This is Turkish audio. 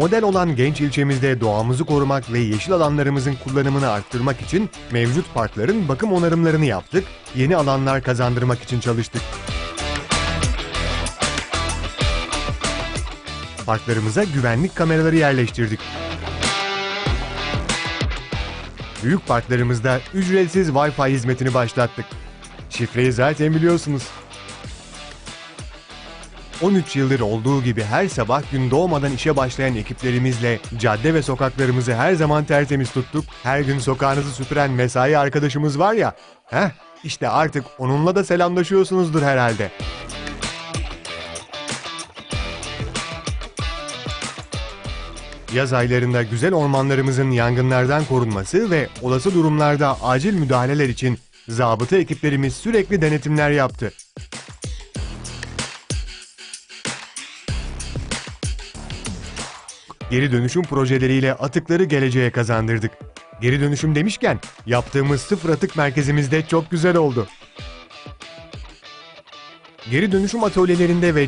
Model olan genç ilçemizde doğamızı korumak ve yeşil alanlarımızın kullanımını arttırmak için mevcut parkların bakım onarımlarını yaptık, yeni alanlar kazandırmak için çalıştık. Parklarımıza güvenlik kameraları yerleştirdik. Büyük parklarımızda ücretsiz Wi-Fi hizmetini başlattık. Şifreyi zaten biliyorsunuz. 13 yıldır olduğu gibi her sabah gün doğmadan işe başlayan ekiplerimizle cadde ve sokaklarımızı her zaman tertemiz tuttuk. Her gün sokağınızı süpüren mesai arkadaşımız var ya, heh işte artık onunla da selamlaşıyorsunuzdur herhalde. Yaz aylarında güzel ormanlarımızın yangınlardan korunması ve olası durumlarda acil müdahaleler için zabıta ekiplerimiz sürekli denetimler yaptı. Geri dönüşüm projeleriyle atıkları geleceğe kazandırdık. Geri dönüşüm demişken yaptığımız sıfır atık merkezimizde çok güzel oldu. Geri dönüşüm atölyelerinde ve